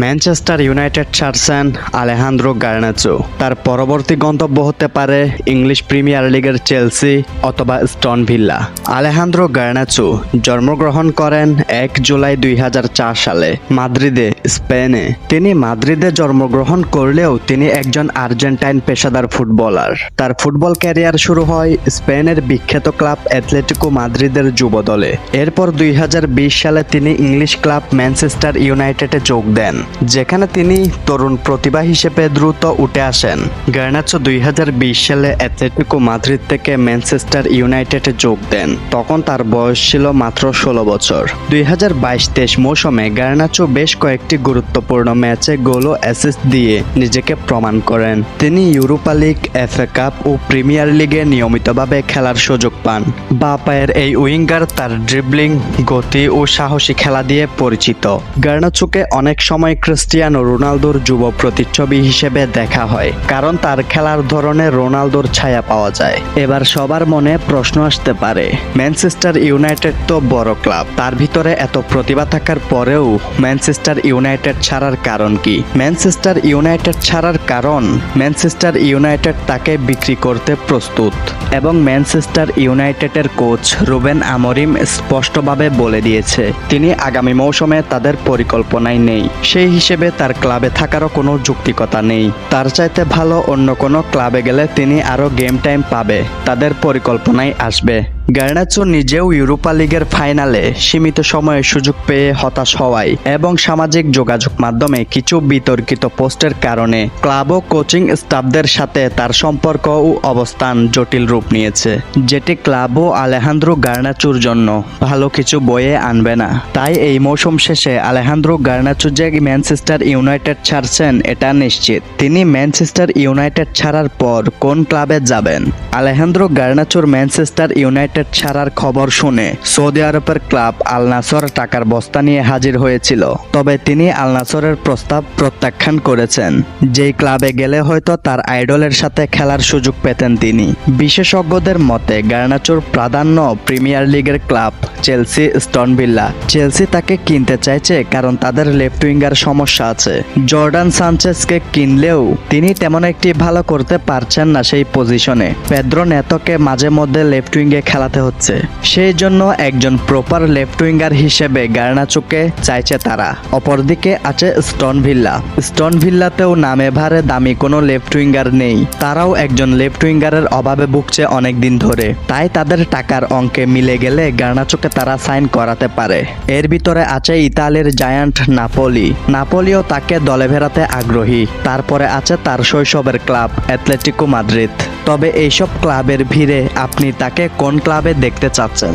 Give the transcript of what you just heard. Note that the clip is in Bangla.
ম্যানচেস্টার ইউনাইটেড ছাড়ছেন আলেহান্দ্রো গার্নাচো। তার পরবর্তী গন্তব্য হতে পারে ইংলিশ প্রিমিয়ার লিগের চেলসি অথবা স্টন ভিল্লা। আলেহান্দ্রো গার্নাচো জন্মগ্রহণ করেন এক জুলাই দুই হাজার চার সালে মাদ্রিদে, স্পেনে। তিনি মাদ্রিদে জন্মগ্রহণ করলেও তিনি একজন আর্জেন্টাইন পেশাদার ফুটবলার। তার ফুটবল ক্যারিয়ার শুরু হয় স্পেনের বিখ্যাত ক্লাব অ্যাথলেটিকো মাদ্রিদের যুব দলে এরপর দুই হাজার বিশ সালে তিনি ইংলিশ ক্লাব ম্যানচেস্টার ইউনাইটেডে যোগ দেন। যেখানে তিনি তরুণ প্রতিভা হিসেবে দ্রুত উঠে আসেন। গার্নাচো দুই হাজার বিশ সালে অ্যাথলেটিকো মাদ্রিদ থেকে ম্যানচেস্টার ইউনাইটেডে যোগ দেন। তখন তার বয়স ছিল মাত্র ষোলো বছর। দুই হাজার বাইশ তেইশ মৌসুমে গার্নাচো বেশ কয়েকটি গুরুত্বপূর্ণ ম্যাচে গোল ও অ্যাসিস্ট দিয়ে নিজেকে প্রমাণ করেন। তিনি ইউরোপা লিগ, এফএ কাপ ও প্রিমিয়ার লিগে নিয়মিতভাবে খেলার সুযোগ পান। বা পায়ের এই উইঙ্গার তার ড্রিবলিং, গতি ও সাহসী খেলা দিয়ে পরিচিত। গার্নাচোকে অনেক সময় ক্রিস্টিয়ানো রোনালদোর যুব প্রতিচ্ছবি হিসেবে দেখা হয়, কারণ তার খেলার ধরনে রোনালদোর ছায়া পাওয়া যায়। এবার সবার মনে প্রশ্ন আসতে পারে, ম্যানচেস্টার ইউনাইটেড তো বড় ক্লাব, তার ভিতরে এত প্রতিভা থাকার পরেও ম্যানচেস্টার ইউনাইটেড ছাড়ার কারণ কি? ম্যানচেস্টার ইউনাইটেড ছাড়ার কারণ, ম্যানচেস্টার ইউনাইটেড তাকে বিক্রি করতে প্রস্তুত। এবং ম্যানচেস্টার ইউনাইটেডের কোচ রুবেন আমরিম স্পষ্টভাবে বলে দিয়েছে, তিনি আগামী মৌসুমে তাদের পরিকল্পনায় নেই। সেই হিসেবে তার ক্লাবে থাকারও কোনো যুক্তিকতা নেই। তার চাইতে ভালো অন্য কোনো ক্লাবে গেলে তিনি আরও গেম টাইম পাবে, তাদের পরিকল্পনায় আসবে। গার্নাচো নিজেও ইউরোপা লিগের ফাইনালে সীমিত সময়ে সুযোগ পেয়ে হতাশ হওয়ায় এবং সামাজিক যোগাযোগ মাধ্যমে কিছু বিতর্কিত পোস্টের কারণে ক্লাব ও কোচিং স্টাফদের সাথে তার সম্পর্ক ও অবস্থান জটিল রূপ নিয়েছে, যেটি ক্লাব ও আলেহান্দ্রো গার্নাচুর জন্য ভালো কিছু বয়ে আনবে না। তাই এই মৌসুম শেষে আলেহান্দ্রো গার্নাচু যে ম্যানচেস্টার ইউনাইটেড ছাড়ছেন, এটা নিশ্চিত। তিনি ম্যানচেস্টার ইউনাইটেড ছাড়ার পর কোন ক্লাবে যাবেন? আলেহান্দ্রো গার্নাচুর ম্যানচেস্টার ইউনাইটেড ছাড়ার খবর শুনে সৌদি আরবের ক্লাব আল নাসর টাকার বস্তা নিয়ে হাজির হয়েছিল। তবে তিনি আল নাসরের প্রস্তাব প্রত্যাখ্যান করেছেন। যেই ক্লাবে গেলে হয়তো তার আইডলের সাথে খেলার সুযোগ পেতেন তিনি। বিশেষজ্ঞদের মতে, গার্নাচোর প্রাধান্য প্রিমিয়ার লিগের ক্লাব চেলসি স্টনভিল্লা চেলসি তাকে কিনতে চাইছে কারণ তাদের লেফট উইঙ্গার সমস্যা আছে। জর্ডান সানচেসকে কিনলেও তিনি তেমন একটি ভালো করতে পারছেন না সেই পজিশনে। পেদ্রো নেতকে মাঝে মধ্যে লেফট উইঙ্গে খেলাতে হচ্ছে। সেই জন্য একজন প্রপার লেফট উইঙ্গার হিসেবে গার্নাচোকে চাইছে তারা। অপরদিকে আছে স্টন ভিল্লা। স্টন ভিল্লাতেও নামে ভারে দামি কোনো লেফট উইঙ্গার নেই। তারাও একজন লেফট উইঙ্গারের অভাবে ভুগছে অনেক দিন ধরে। তাই তাদের টাকার অঙ্কে মিলে গেলে গার্নাচোকে তারা সাইন করাতে পারে। এর ভিতরে আছে ইতালির জায়ান্ট নাপোলি নাপোলিও তাকে দলে ফেরাতে আগ্রহী। তারপরে আছে তার শৈশবের ক্লাব অ্যাথলেটিকো মাদ্রিদ তবে এইসব ক্লাবের ভিড়ে আপনি তাকে কোন ক্লাবে দেখতে চাচ্ছেন?